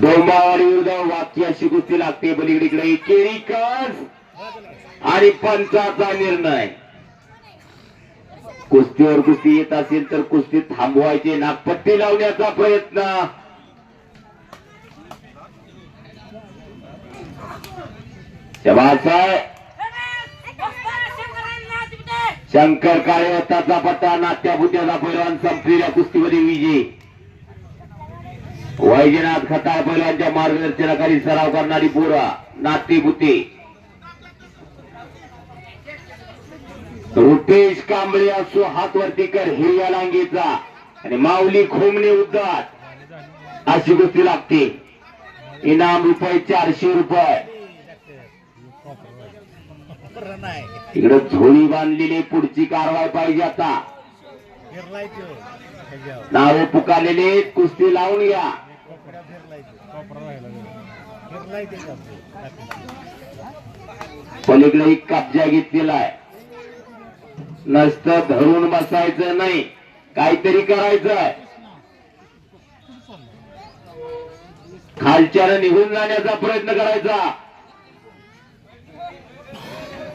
डोंबावाडी वाक्य अशी कुस्ती लागते. पलीकडे केरी कस. आणि पंचाचा निर्णय. कुस्तीवर कुस्ती येत असेल तर कुस्ती थांबवायची नागपट्टी लावण्याचा प्रयत्न. शबासाय शंकर काळे होताचा पट्टा नाट्याबुद्ध्याचा पैलवान संपलेल्या कुस्तीमध्ये विजय. वैजनाथ खताळ पैलवानच्या मार्गदर्शनाखाली सराव करणारी पोरा नाते बुते. रुपेश कांबळे असो हात वरती कर हिरव्या लांगीचा. आणि माऊली खोमणे उद्दाट अशी गोष्टी लागते. इनाम रुपये चारशे रुपये. इकडं इकडे झोळी बांधलेली पुढची कारवाई पाहिजे आता. नावे पुकारलेले कुस्ती लावून घ्या. कोपरा फिरलाय तो. पलीकडे कब्जा घेतलेला आहे धरून बसायचं नाही. काहीतरी करायचं खालच्यानं निघून जाण्याचा प्रयत्न करायचा.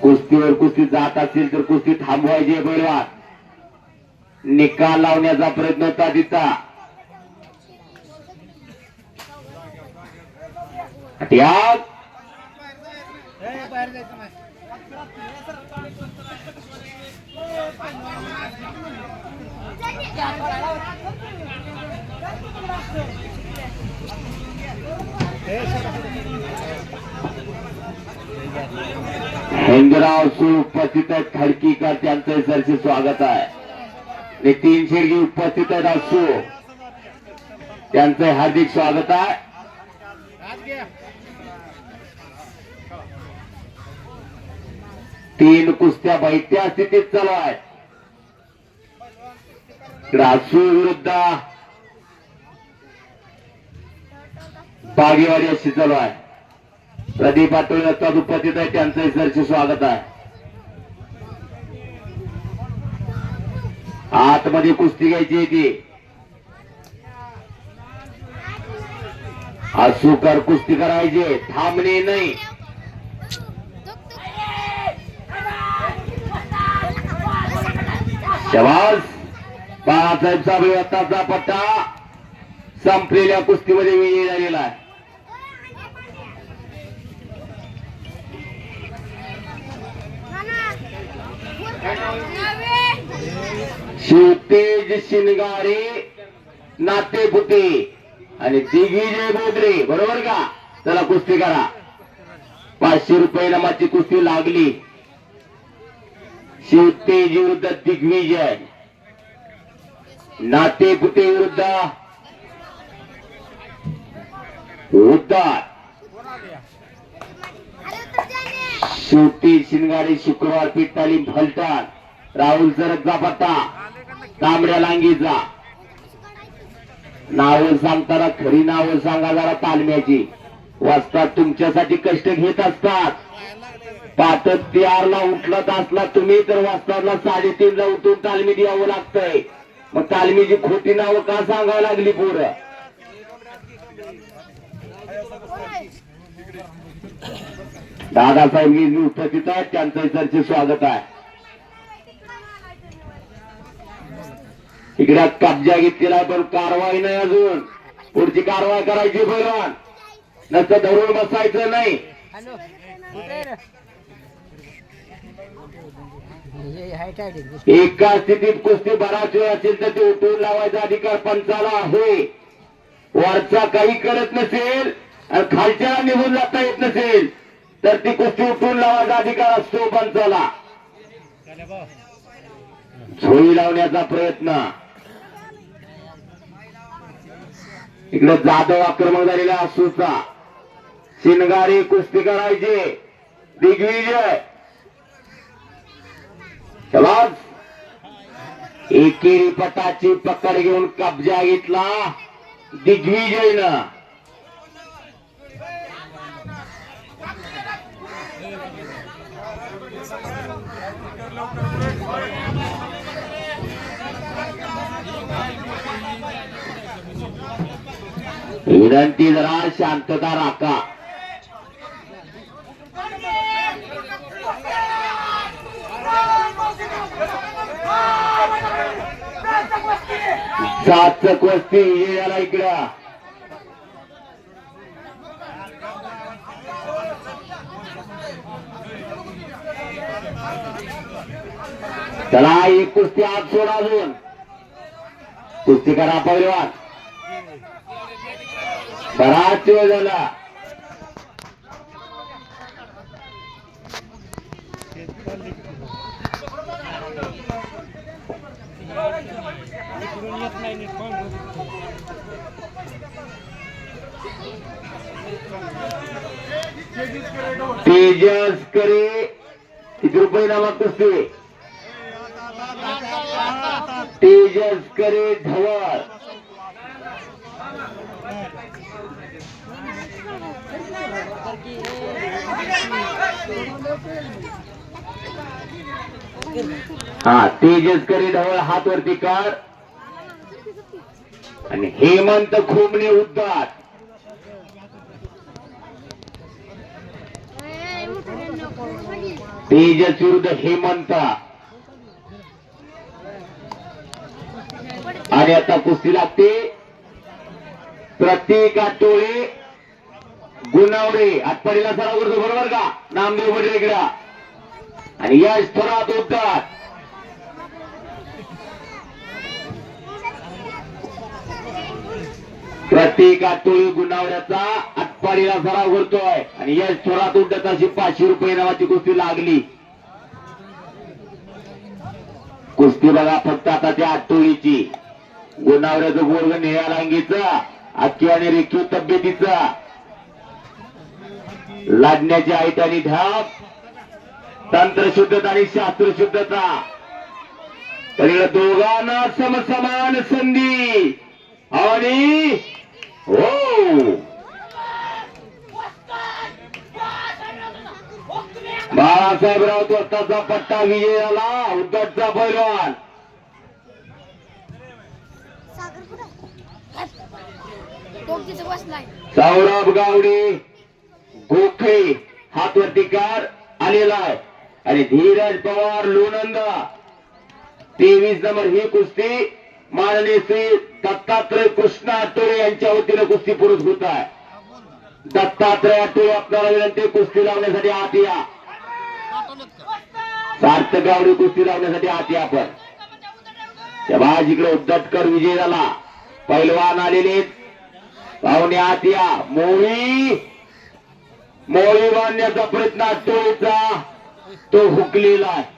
कुस्तीवर कुस्ती जात असेल तर कुस्ती थांबवायची आहे निकाल लावण्याचा प्रयत्न होता तिचा. यात ए, बाहेर जायचं नाही ए, हिंगराव सु उपस्थित आहेत खडकीकर त्यांचं सरचे स्वागत आहे आणि तीन शिर्गी उपस्थित आहेत असू त्यांचं हार्दिक स्वागत आहे तीन कुस्त्या बैठ्या स्थितीत चालू आहे रासू विरुद्ध. बागेवाडी अशी चालू आहे प्रदीप आठवले उपस्थित आहे त्यांचं सरचे स्वागत आहे. आतमध्ये कुस्ती घ्यायची आहे ती. असुकर कुस्ती करायची. थांबणे नाही. शबाज बाळासाहेबचा अभिवताचा पट्टा संपलेल्या कुस्तीमध्ये विजयी झालेला आहे. शिवतेज शिनगारे नातेपुते आणि दिग्विजय बोगरे बरोबर का? चला कुस्ती करा. पाचशे रुपये नमाची कुस्ती लागली. शिवतेज विरुद्ध दिग्विजय. नातेपुते विरुद्ध. उद्धार. शेवटी शिनगाडी शुक्रवार पीठ तालीम फलटण राहुल सरदचा पत्ता तांबड्या लांगीचा नावं सांगताना खरी नावं सांगा जरा तालम्याची. वाचतात तुमच्यासाठी कष्ट घेत असतात. पाटत तियारला उठलत असला तुम्ही तर वाचताना साडेतीन ला उठून तालमी द्यावं लागतंय. मग तालमीची खोटी नावं का सांगायला लागली पोरं? दादासाहेब मी उपस्थित आहेत त्यांचं सरचे स्वागत आहे. इकडे कब्जा घेतलेला पण कारवाई नाही अजून. पुढची कारवाई करायची बरोबर नसतं धरून बसायचं नाही हॅलो कुठे आहे रे? हे आहे काय ते? एका स्थितीत कुस्ती बराच वेळ असेल तर ते उठवून लावायचा अधिकार पंचाला आहे. वरचा काही करत नसेल आणि खालच्या निघून जाता येत नसेल तर ती कुस्ती उठून लावायचा अधिकार असतो पंचाला. झोळी लावण्याचा प्रयत्न. इकडे जाधव आक्रमण झालेला असूचा. शिनगारी कुस्ती करायची. दिग्विजय. एकेरी पटाची पकड घेऊन कब्जा घेतला. दिग्विजयनं. विनंती जरा शांतता राखा. सात वस्ती ये याला इकडं. चला एक कुस्ती आत सोडा अजून. कुस्ती करा पहिलवान बराच वेळ झाला. येत नाही नीट कोण तेजस करे किती रुपये नावात असते तेजस करे ढवळ. हा तेजस करे ढवळ हात वरती कर आणि हेमंत खुमणे उद्धार. तेजस विरुद्ध हेमंत. आणि आता कुस्ती लागते. प्रत्येक आठवडे गुणावडे आत सराव करतो बरोबर का? नामदेव बडे इकडा. आणि यश थोरात उद्धार. प्रत्येक आतोळी गुणावड्याचा आटपाडीला सराव करतोय आणि या थोरात उड्डत अशी पाचशे रुपये नावाची कुस्ती लागली. कुस्ती बघा फक्त आता त्या आठवडीची गुणावड्याचं गोर्ग निळ्या लांगीचा अख्खी आणि रेखीव तब्येतीचा. लादण्याची आईट आणि ढाप. तंत्रशुद्धता आणि शास्त्रशुद्धता. तरी दोघांना समसमान संधी. आणि बाळासाहेब राऊत वस्ताचा पट्टा विजय झाला उद्धटचा पैलवान. सौरभ गावडे गोखळे हातवरती कार आलेला आहे आणि धीरज पवार लोणंदा. तेवीस नंबर ही कुस्ती माननीय श्री दत्तात्रय कृष्ण आठवले यांच्या वतीनं कुस्ती पुरस्कृत आहे. दत्तात्रय आठवले आपल्याला विनंती कुस्ती लावण्यासाठी आत या. सार्थक कुस्ती लावण्यासाठी आत या आपण. शबाज इकडे उद्धटकर विजय झाला. पैलवान आलेले पाहुणे आत या. मोळी. मोळी बांधण्याचा प्रयत्न आठोळीचा तो हुकलेला आहे.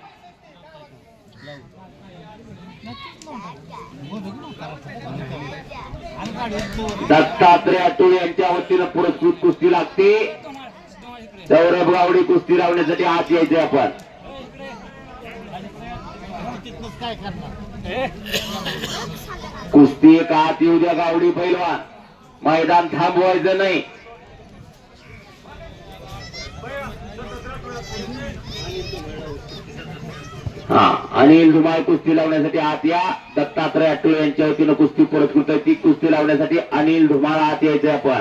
दत्तात्रय आठवडे यांच्या वतीनं पुरस्कृत कुस्ती लागते. सौरभ गावडे कुस्ती लावण्यासाठी आत यायचे आपण. कुस्ती एक आत येऊ द्या गावडी पैलवान. मैदान थांबवायचं नाही. हा अनिल धुमाळ कुस्ती लावण्यासाठी आत या. दत्तात्रय अटुळे यांच्या वतीनं कुस्ती पुरस्कृत आहे. ती कुस्ती लावण्यासाठी अनिल धुमाळ आत यायचंय आपण.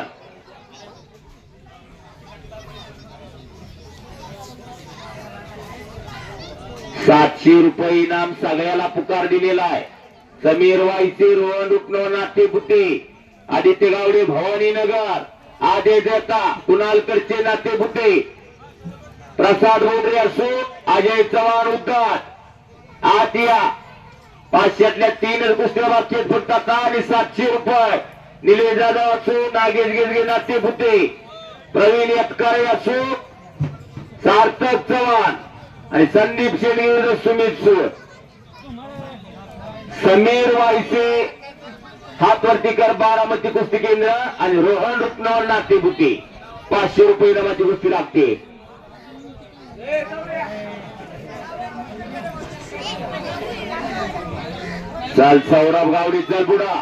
सातशे रुपये इनाम सगळ्याला पुकार दिलेला आहे. समीर वायचे रोहन नाथ्य बुट्टी आदित्य गावडे भवानी नगर आदे दत्ता कुणालकडचे बुट्टे प्रसाद रोडरे असो अजय चव्हाण उद्गार आतिया पाचशेतल्या तीन कुस्त्या बाबतीत फक्त आणि सातशे रुपये. निलेश जाधव असो नागेश गिरगे नातेपुते प्रवीण यतकारे असो सार्थक चव्हाण. आणि संदीप शेळी सुमित सूर. समीर वायसे हातवर्तीकर बारामती कुस्ती केंद्र आणि रोहन रुपनवर नातेपुते पाचशे रुपये नामाची कुस्ती लागते. चल सौरभ गावडी चल पुढा.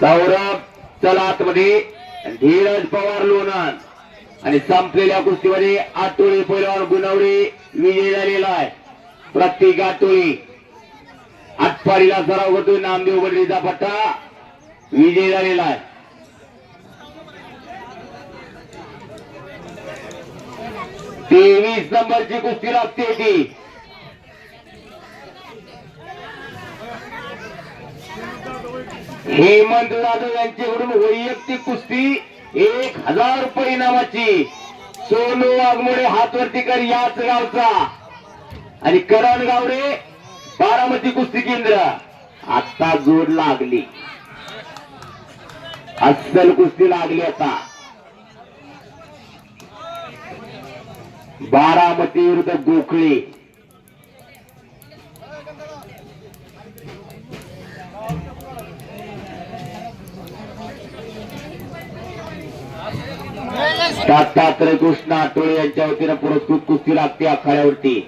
सौरभ चल आतमध्ये. धीरज पवार लोणन आणि संपलेल्या कुस्तीमध्ये आटोळी पहिल्यावर गुणवडी विजय झालेला आहे. प्रत्येक आटोळी आटपाडीला सराव करतोय नामदेव बडलीचा पट्टा. विजय झालेला आहे. तेवीस नंबरची कुस्ती लागते ती. हेमंत जाधव यांच्याकडून वैयक्तिक कुस्ती एक हजार रुपये इनामाची सोनू वाघमोडे हातवरतीकर याच गावचा. आणि करण गावडे बारामती कुस्ती केंद्र. आता जोड लागली. अस्सल कुस्ती लागली आता. बारामती विरुद्ध गोखळे. दत्तात्रय कृष्ण आठवळे यांच्या वतीनं पुरस्कृत कुस्ती लागते आखाड्यावरती.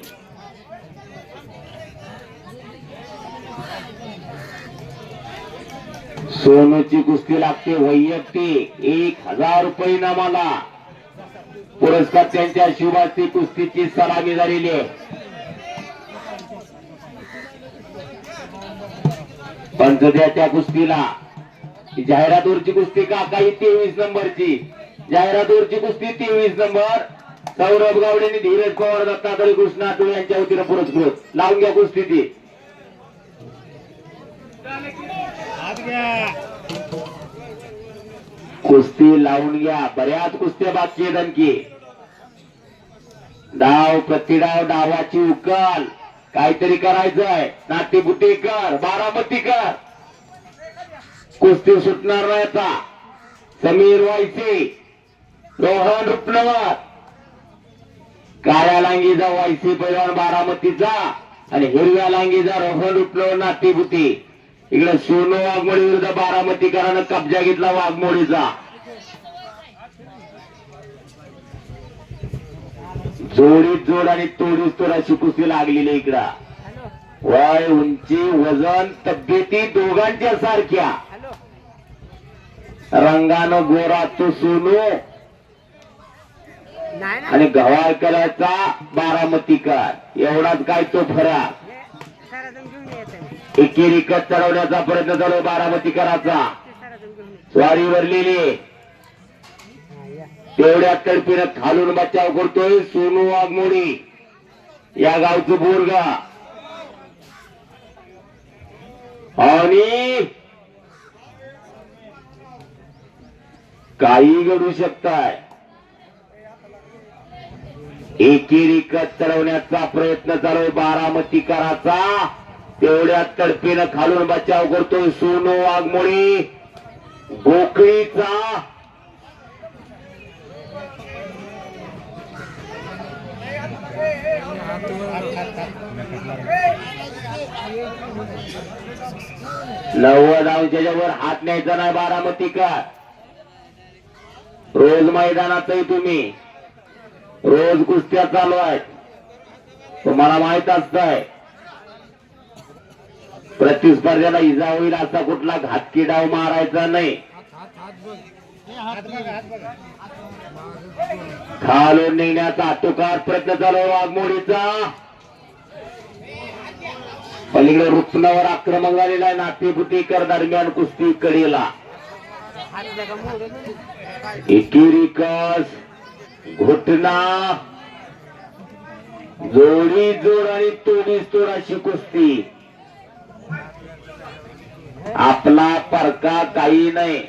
सोनूची कुस्ती लागते वैयक्तिक. एक हजार रुपये इनामाला. पुरस्कार त्यांच्या शिवाची कुस्तीची सलामी झालेली आहे. पंचद्याच्या कुस्तीला. जाहिरातवरची कुस्ती का काही? तेवीस नंबरची. जाहिरातवरची कुस्ती तेवीस नंबर. सौरभ गावडेने धीरज पवार दत्तात्रय कृष्ण आठवले यांच्या वतीनं पुरस्कृत. लावून घ्या कुस्ती ती. कुस्ती लावून घ्या. बऱ्याच कुस्त्या बाकी आहेत आणखी. डाव प्रतिडाव डावाची उकल. काहीतरी करायचंय. नाटीबुटी कर बारामती कर. कुस्ती सुटणार नाही आता. समीर व्हायची रोहन रुपनवर काळ्या लांगीचा वायसी पैलवान बारामतीचा. आणि हिरव्या लांगीचा रोहन रुपनवर नाटीबुटी इकडे सोनू वाघमोडी विरुद्ध बारामतीकरानं कब्जा घेतला वाघमोडीचा. जोडीत जोड आणि तोडीत तोड अशी कुस्ती लागलेली इकडं. वय उंची वजन तब्येती दोघांच्या सारख्या. रंगानं गोरा तो सोनू आणि गव्हाळकराचा बारामतीकर एवढाच काय तो फरक. एकी घेऊन चढवण्याचा प्रयत्न चालू बारामती बारामतीकराचा साराजण स्वारी भरलेली तेवढ्या तडपीनं खालून बचाव करतोय सोनू वाघमोडी. या गावचं बोरगा. आणि काही घडू शकताय. एकेरिकत चढवण्याचा प्रयत्न चालू बारामती बारामतीकराचा तेवढ्या तडपीनं खालून बचाव करतोय सोनो वाघमोळी गोकळीचा नव्वद अंशाच्यावर हात न्यायचा नाही बारामती का? रोज मैदानातही तुम्ही. रोज कुस्त्या चालू आहेत तुम्हाला माहीत असतंय. प्रतिस्पर्ध्याला इजा होईल असा कुठला घातकी डाव मारायचा नाही. खालून निघण्याचा आटोकाट प्रयत्न चालू वाघमोडीचा. पलीकडे रुपनावर आक्रमण झालेला आहे नातेपुतीकर दरम्यान कुस्ती कडेला. हात जगा घुटना. जोडी जोड आणि तोडीस तोड अशी कुस्ती. आपला परका काही नाही.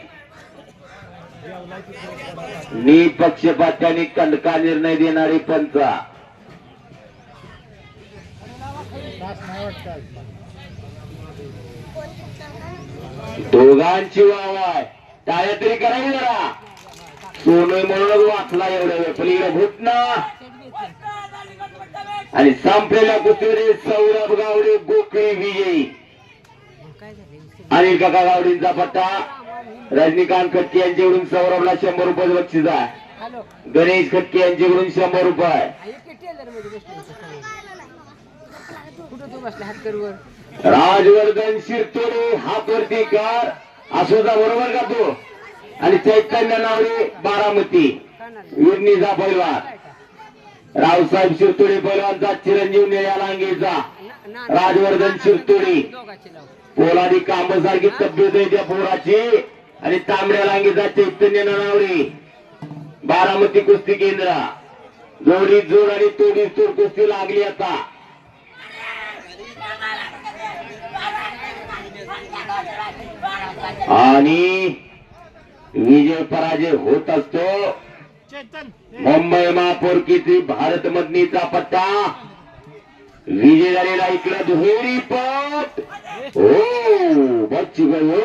निपक्षपात्याने कंडका निर्णय देणारी पंच दोघांची वाव आहे. टाळ्या तरी करावी जरा. सोनं म्हणूनच वाचला एवढ्या वेळ. पलीकडे घुटना आणि संपलेल्या कुस्तीमध्ये सौरभ गावडे गोकळी विजयी. अनिल काका गावडींचा पट्टा. रजनीकांत खटके यांच्याकडून सौरभला शंभर रुपये बक्षीस आहे. गणेश खटके यांच्याकडून शंभर रुपये. राजवर्धन शिरतोडे हातवरती कर. असोचा बरोबर का तो? आणि चैतन्य नावडे बारामती. विरणीचा पैलवान रावसाहेब शिरतोडे पैलवानचा चिरंजीव निळ्या लांगेचा. राजवर्धन शिरतोडे. पोलादी कांबसारखी तब्येत आहे त्या पोराची. आणि तांबड्या लांगीचा चैतन्य ननावरी. बारामती कुस्ती केंद्र. जोडी जोड आणि तोडी तोड कुस्ती लागली आता. आणि विजय पराजय होत असतो. मुंबई महापौर किती? भारत मधनीचा पट्टा विजय झालेला इकडं दुहेरी पट. हो बच्ची हो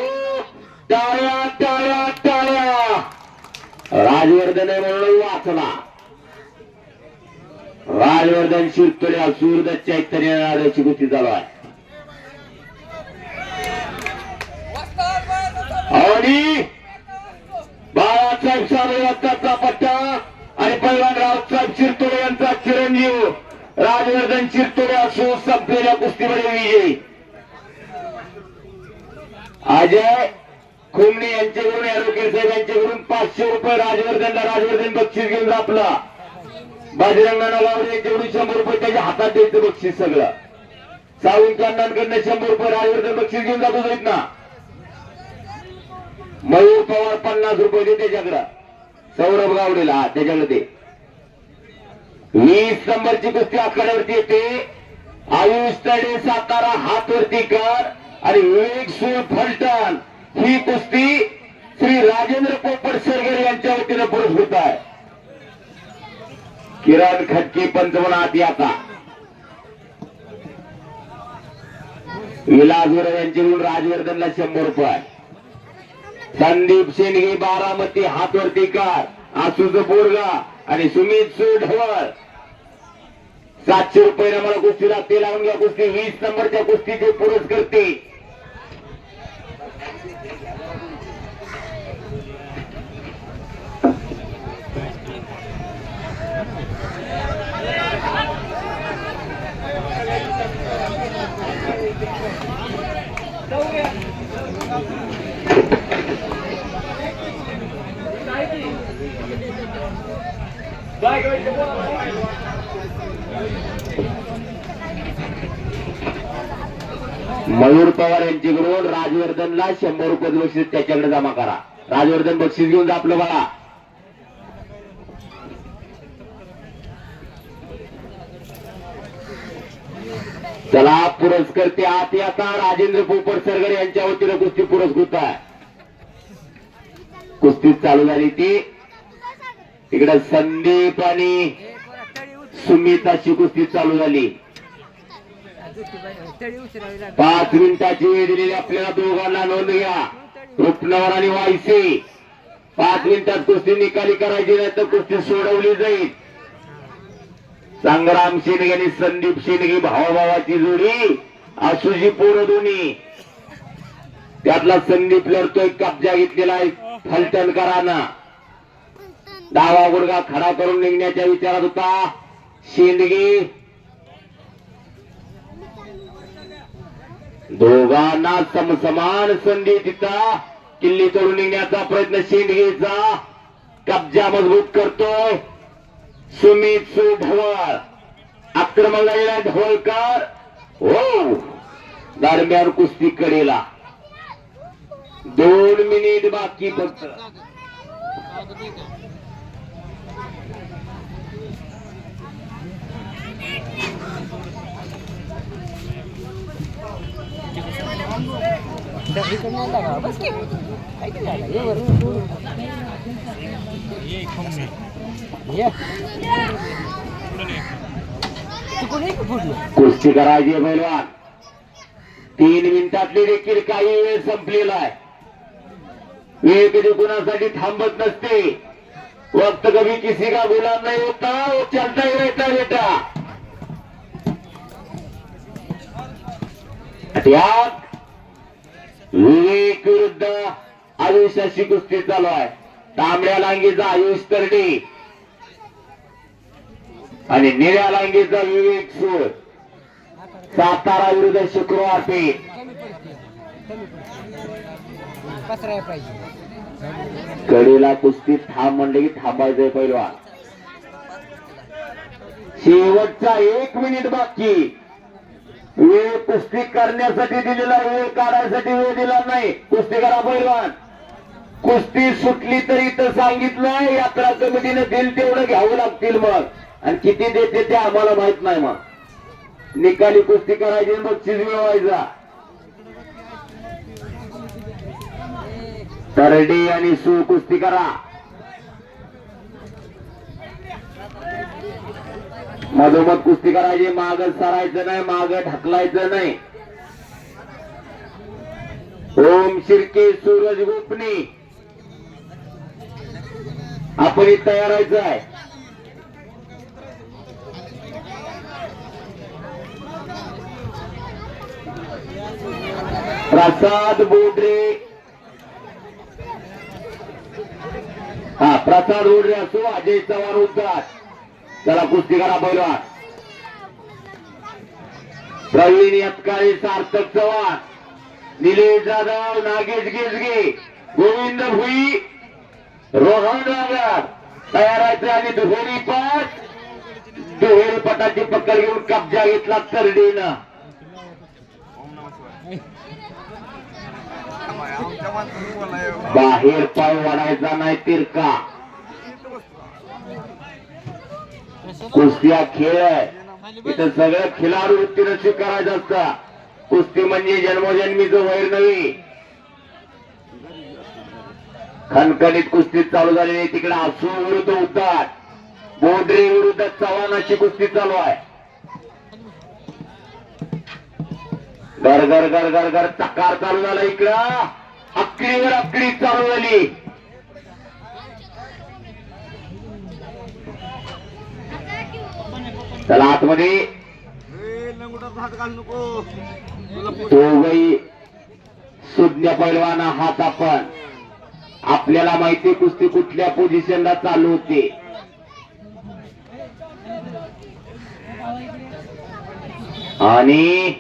टाळ्या टाळ्या टाळ्या. राजवर्धन म्हणून वाचला. राजवर्धन शिरतोड्या सूरदत्त चैतन्य राजाची कृती चालू आहे. आणि बाळासाहेब साबळे वाजताचा पट्टा. आणि पैलवान रावसाहेब शिरतोडे यांचा चिरंजीव. राजवर्धन चिरतोडे असो संपलेल्या कुस्तीमध्ये विजयी. अजय खुमणे यांच्याकडून ऍडव्होकेट साहेब यांच्याकडून पाचशे रुपये राजवर्धनला राजवर्धन बक्षीस घेऊन आपला. बाजीरंगाना लावले यांच्याकडून शंभर रुपये त्याच्या हातात द्यायचं बक्षीस सगळं. सावंत शंभर रुपये राजवर्धन बक्षीस घेऊन जातो जाईत ना मयूर पवार पन्नास रुपये दे त्याच्याकडं. सौरभ गावडेला त्याच्याकडे ते वीस नंबरची कुस्ती आखाड्यावरती येते. आयुष तडे सातारा हातवरती कर आणि विवेक सूर फलटण ही कुस्ती श्री राजेंद्र पोपट सरगर यांच्या वतीनं पुरस्कृत आहे. किरण खटकी पंचमनाथ याचा. विलासवर गुरव यांच्याकडून राजवर्धनला शंभर रुपये. संदीप ही बारामती हातवरती कार. आसुज बोरगा आणि सुमित सुढवळ सातशे रुपये मला कुस्तीला लागते लावून घ्या कुस्ती. वीस नंबरच्या कुस्तीचे पुरस करते मयूर पवार यांच्याकडून राजवर्धनला शंभर रुपये बक्षीस त्याच्याकडे जमा करा. राजवर्धन बक्षीस घेऊन जा आपलं बघा चला पुरस्कार ते आत आता राजेंद्र पोपट सरगर यांच्या वतीनं कुस्ती पुरस्कृत आहे. कुस्ती चालू झाली ती. इकडे संदीप आणि सुमिताची कुस्ती चालू झाली. पाच मिनिटाची वेळ दिलेली आपल्याला दोघांना नोंद घ्या. रुपनवर आणि वायसे. पाच मिनिटात कुस्ती निकाली करायची नाही तर कुस्ती सोडवली जाईल. संग्राम शेंडगे आणि संदीप शेंडगे भावाभावाची जोडी. आसुजी पोरं दोन्ही. त्यातला संदीप लढतोय कब्जा घेतलेला आहे फलटणकरांना. डावा गुडगा खडा करून निघण्याच्या विचारात होता. शेंडगे दोघांना समसमान संधी तिथं किल्ली तोडून निघण्याचा प्रयत्न शेंडगेचा कब्जा मजबूत करतोय सुमित सु ढवळ. आक्रमण झालेला ढवळकर. हो. दरम्यान कुस्ती कडेला. दोन मिनिट बाकी फक्त इकडनं लागा. बस की. काय कुस्ती करायची आहे तीन मिनिटातली देखील काही वेळ संपलेला आहे. वेळ कधी कुणासाठी थांबत नसते. वक्त कभी किसी का गुलाम नाही होता वो चलता ही रहता बेटा त्यात विवेक विरुद्ध आयुष अशी कुस्ती चालू आहे. तांबड्या लांगीचा आयुष तरडे. आणि निळ्या लांगीचा विवेक सूर. सातारा विरुद्ध शुक्रवार पेठ कडीला कुस्ती थांब म्हणले की थांबायचंय पहिलवान शेवटचा एक मिनिट बाकी. वेळ कुस्ती करण्यासाठी दिलेला वेळ काढायसाठी वेळ दिला नाही. कुस्ती करा पैलवान कुस्ती सुटली तरी तर सांगितलं यात्रा कमिटीने दिल तेवढं घ्यावं लागतील मग. आणि किती देते ते आम्हाला माहीत नाही मग. निकाली कुस्ती करायची मग बक्षीस मिळवायचा तरडी आणि सु कुस्ती करा. मधोमध कुस्ती करायची माग सरायचं नाही माग ढकलायचं नाही. ओम शिर्के सूरज गोपनी. आपण तयार व्हायचं आहे. प्रसाद बोडरे. हा प्रसाद बोडरे असो अजय चव्हाण उद्धार त्याला कुस्ती करा पहिलवान प्रवीण यत्काळी सार्थक चव्हाण. निलेश जाधव नागेश गेजगे गोविंद भुई रोहन रागर. आहे आणि दुहेरी पट दुहेरी पटाची पकड घेऊन कब्जा घेतला तरडीनं. आमच्या बाहेर पाय वाढायचा नाही तिरका. कुस्ती हा खेळ आहे. इथं सगळं खिलाडू उत्तीर्ण स्वीकारायचं असतं. कुस्ती म्हणजे जन्मोजन्मीचं वैर नव्हे खणखणीत कुस्ती चालू झालेली आहे. तिकडे आसू विरुद्ध उद्धार बोडरे विरुद्ध चव्हाण अशी कुस्ती चालू आहे. घर घर घर घर घर चकार चालू झाला इकडं. अकडीवर अकडी चालू झाली. त्याला आतमध्ये. तो हात दोघही सुज्ञ पैलवाना हात आपण. आपल्याला माहिती कुस्ती कुठल्या पोझिशनला चालू होते. आणि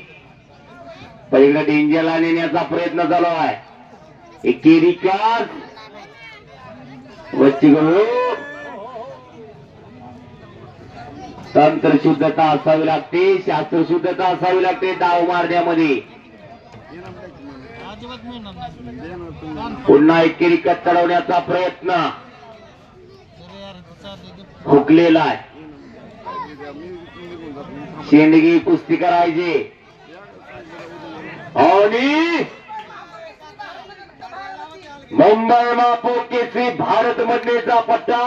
पहिलं डेंजरला नेण्याचा प्रयत्न चालू आहे. एकेरी कास वच्ची तंत्र शुद्धता असावी लागते शास्त्र शुद्धता असावी लागते डाव मारण्यामध्ये. पुन्हा एकेरी कट चढवण्याचा प्रयत्न. हुकलेला आहे. शेंडगी कुस्ती करायची. आणि मुंबई महापौर केसरी भारत मंडळीचा पट्टा.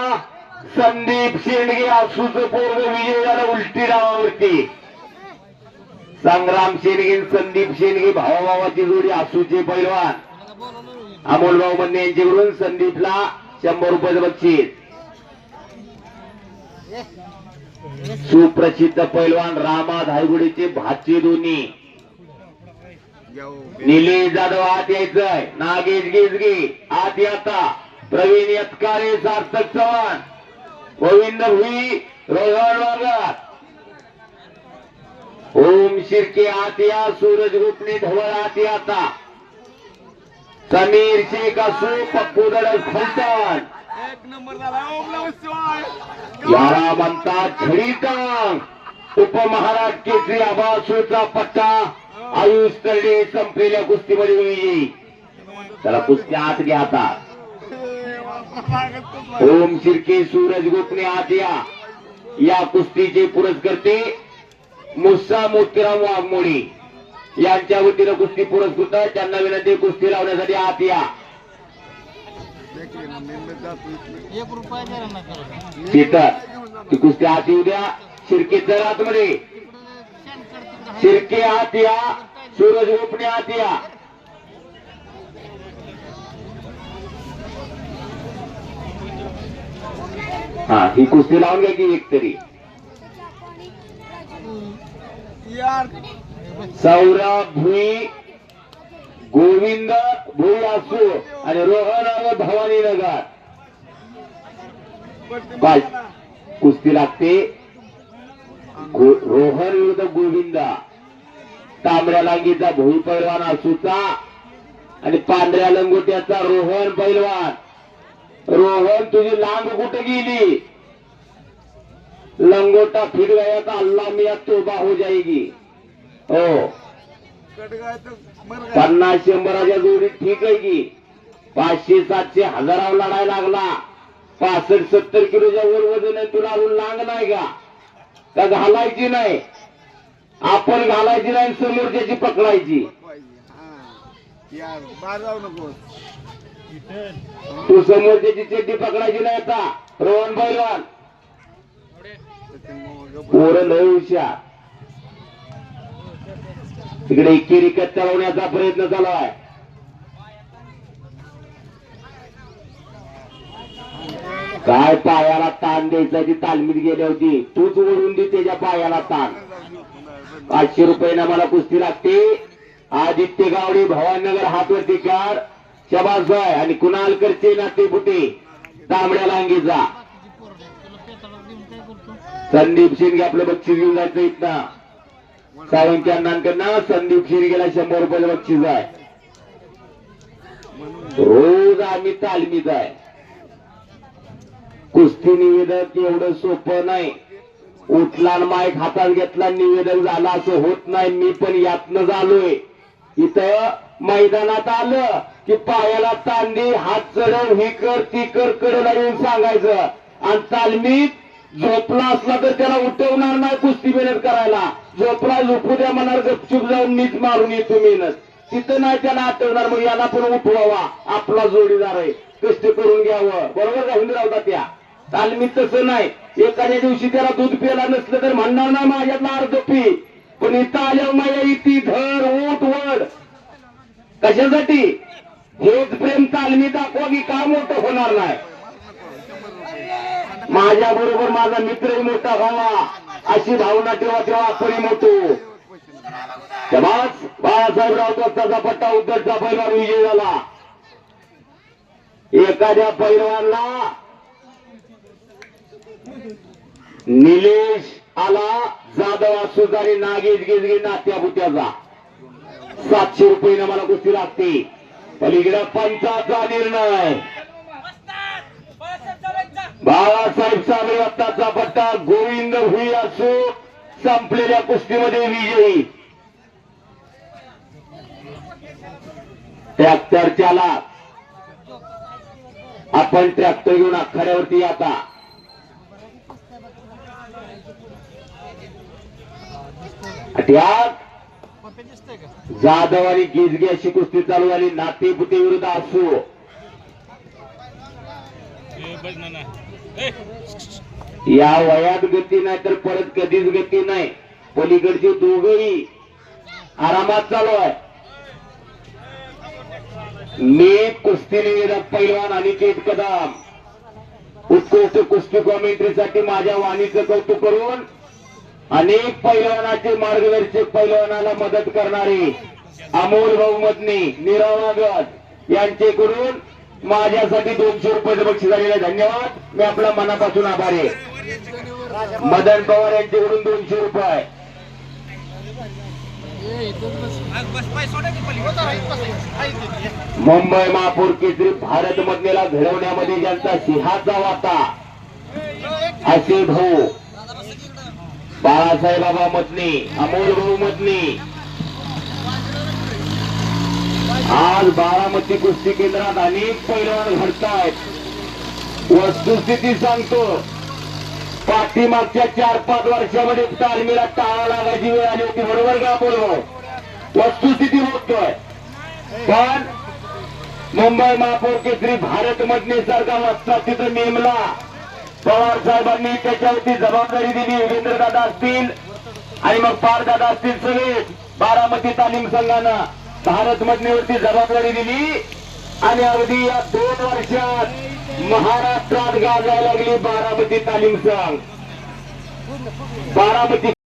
संदीप शेंडगे आसूच पूर्व विजय झाला उलटी डावावरती. संग्राम शेंडगे संदीप शेंडगे भावाभावाची जोडी आसूचे पैलवान. अमोल भाऊ बंदे यांच्याकडून संदीपला शंभर रुपयाचं बक्षीस. सुप्रसिद्ध पैलवान रामा धायगुडीचे भाचे दोन्ही. निलेश जाधव आत यायचंय. नागेश गेजगे आत याता. प्रवीण यत्कारे सार्थक चव्हाण. गोविंद भुई रोहन वागर ओम शिर्के आत या सूरज गुपने ढवळ आत याता समीर शेख असू पप्पू दडल फलटण. एक नंबर झाला. ओम नमः शिवाय. याला म्हणतात झडीटांग उपमहाराज केसरी आबासूचा पट्टा. आयुष तरडे संपलेल्या कुस्तीमध्ये त्याला कुस्ती आत घ्या आता. ओम शिर्के सूरज गोपने आत या या कुस्तीचे पुरस्कर्ते मुस्सा मोतीराम वाघमोडी. यांच्या वतीनं कुस्ती पुरस्कृत आहे. त्यांना विनंती कुस्ती लावण्यासाठी आत या ती कुस्ती आत येऊ द्या. शिर्के तर आतमध्ये. शिर्के आत या. सूरज गोपणे आत या. हा ही कुस्ती लावून घ्या की एक तरी. यार सौरभ भुई गोविंद भुई असू आणि रोहन भवानी नगर. कुस्ती लागते. रोहन विरुद्ध गोविंदा. तांबड्या लांगीचा भोई पैलवान असूचा आणि पांढऱ्या लंगोट्याचा रोहन पैलवान. रोहन तुझी लांब कुठे गेली? लंगोटा फिर गया था अल्लाह मिया तोबा हो जाएगी हो. पन्नास शंभराच्या जोडी ठीक आहे की? पाचशे सातशे हजारावर लढायला लागला. पासष्ट सत्तर किलोच्या वर वजन आहे तुला अजून लांग नाही का? घालायची नाही? आपण घालायची नाही समोरच्याची पकडायची. नको तू समोरच्याची चड्डी पकडायची नाही आता रोहन बैलवान. पोरं लय हुशार. तिकडे एकेरी रिकत चालवण्याचा प्रयत्न चालू आहे. काय पायाला ताण द्यायचा ती तालमीत गेली होती तूच ओढून दे त्याच्या पायाला ताण. पाचशे रुपयानं मला कुस्ती लागते. आदित्य गावडे भवानगर हातवरती कार शबाज जाय आणि कुणालकरचे नाते बुटे तांबड्या लांगीचा संदीप शिंदे आपलं बक्षीस घेऊन जायचं इथनं. साळुंच्या अण्णांकडनं संदीप शिंदेला शंभर रुपयाला बक्षीस आहे. रोज आम्ही तालमीत आहे. कुस्ती निवेदक एवढं सोपं नाही. उठला आणि माईक हातात घेतला निवेदन झालं असं होत नाही. मी पण यातनं झालोय. इथं मैदानात आलं की पायाला तांदी हात चढव ही कर ती कर कडेला येऊन सांगायचं. आणि तालमीत झोपला असला तर त्याला उठवणार नाही कुस्ती मेहनत करायला. झोपला झोपू द्या म्हणणार गपचूप जाऊन मीच मारून येतो मेहनत तिथं नाही त्याला आठवणार मग याला पण उठवावा. आपला जोडीदार आहे. कष्ट करून घ्यावं. बरोबर राहून हिंदराव त्या? तालमीत तसं नाही. एखाद्या दिवशी त्याला दूध प्यायला नसलं तर म्हणणार नाही माझ्यातला अर्ध पी पण इथं आल्यावर माझ्या इथे धर ओट वड. कशासाठी? हेच प्रेम तालमी दाखवा की का मोठं होणार नाही. माझ्या बरोबर माझा मित्रही मोठा व्हावा अशी भावना ठेवा तेव्हा आपणही मोठो. तेव्हाच बाळासाहेब राऊताचा पट्टा उद्धटचा पैलवान विजय झाला एखाद्या पैलवानला निलेश आला जाधव सुधारी नागेश गेजगे नात्या बुत्याचा सातशे रुपये मला कुस्ती लागते. पलीकडे पंचाचा निर्णय. बाळासाहेब साबळे वत्ताचा पट्टा गोविंद भुई असो संपलेल्या कुस्तीमध्ये विजयी. ट्रॅक्टरच्याला आपण ट्रॅक्टर घेऊन आखाड्यावरती आता. त्यात जाधव आणि गिजगी अशी कुस्ती चालू झाली. नातेपुते विरुद्ध असो या वयात गती नाही तर परत कधीच गती नाही. पलीकडचे दोघही आरामात चालू आहे मी कुस्ती निवेदक पैलवान अनिकेत कदम. उत्कृष्ट कुस्ती कॉमेंट्रीसाठी माझ्या वाणीचं कौतुक करून अनेक पैलवानाचे मार्गदर्शक पैलवानाला मदत करणारे अमोल बहुमतनी निरावागत यांचेकडून माझ्यासाठी दोनशे रुपये बक्षीस झालेले धन्यवाद. मी आपला मनापासून आभारी आहे. मदन पवार यांच्याकडून दोनशे रुपये. मुंबई महापौर केसरी भारत मधलेला घडवण्यामध्ये ज्यांचा सिंहाचा वाता असे भाऊ बाळासाहेब बाबा मतनी अमोल भाऊ मतनी आज बारामती कुस्ती केंद्रात अनेक पैलवान घडतायत. वस्तुस्थिती सांगतो. पाठीमागच्या चार पाच वर्षामध्ये तालमीला टाळा लागायची वेळ आली होती बरोबर का बोलव वस्तुस्थिती बघतोय. पण मुंबई महापौर केसरी भारत मधने सारखा वस्ता तिथं नेमला. पवार साहेबांनी त्याच्यावरती जबाबदारी दिली योगेंद्र दादा असतील आणि मग पार दादा असतील सगळे. बारामती तालीम संघानं भारत मधनेवरती जबाबदारी दिली आणि अगदी या दोन वर्षात महाराष्ट्रात गाजायला लागली बारामती तालीम संघ. बारामती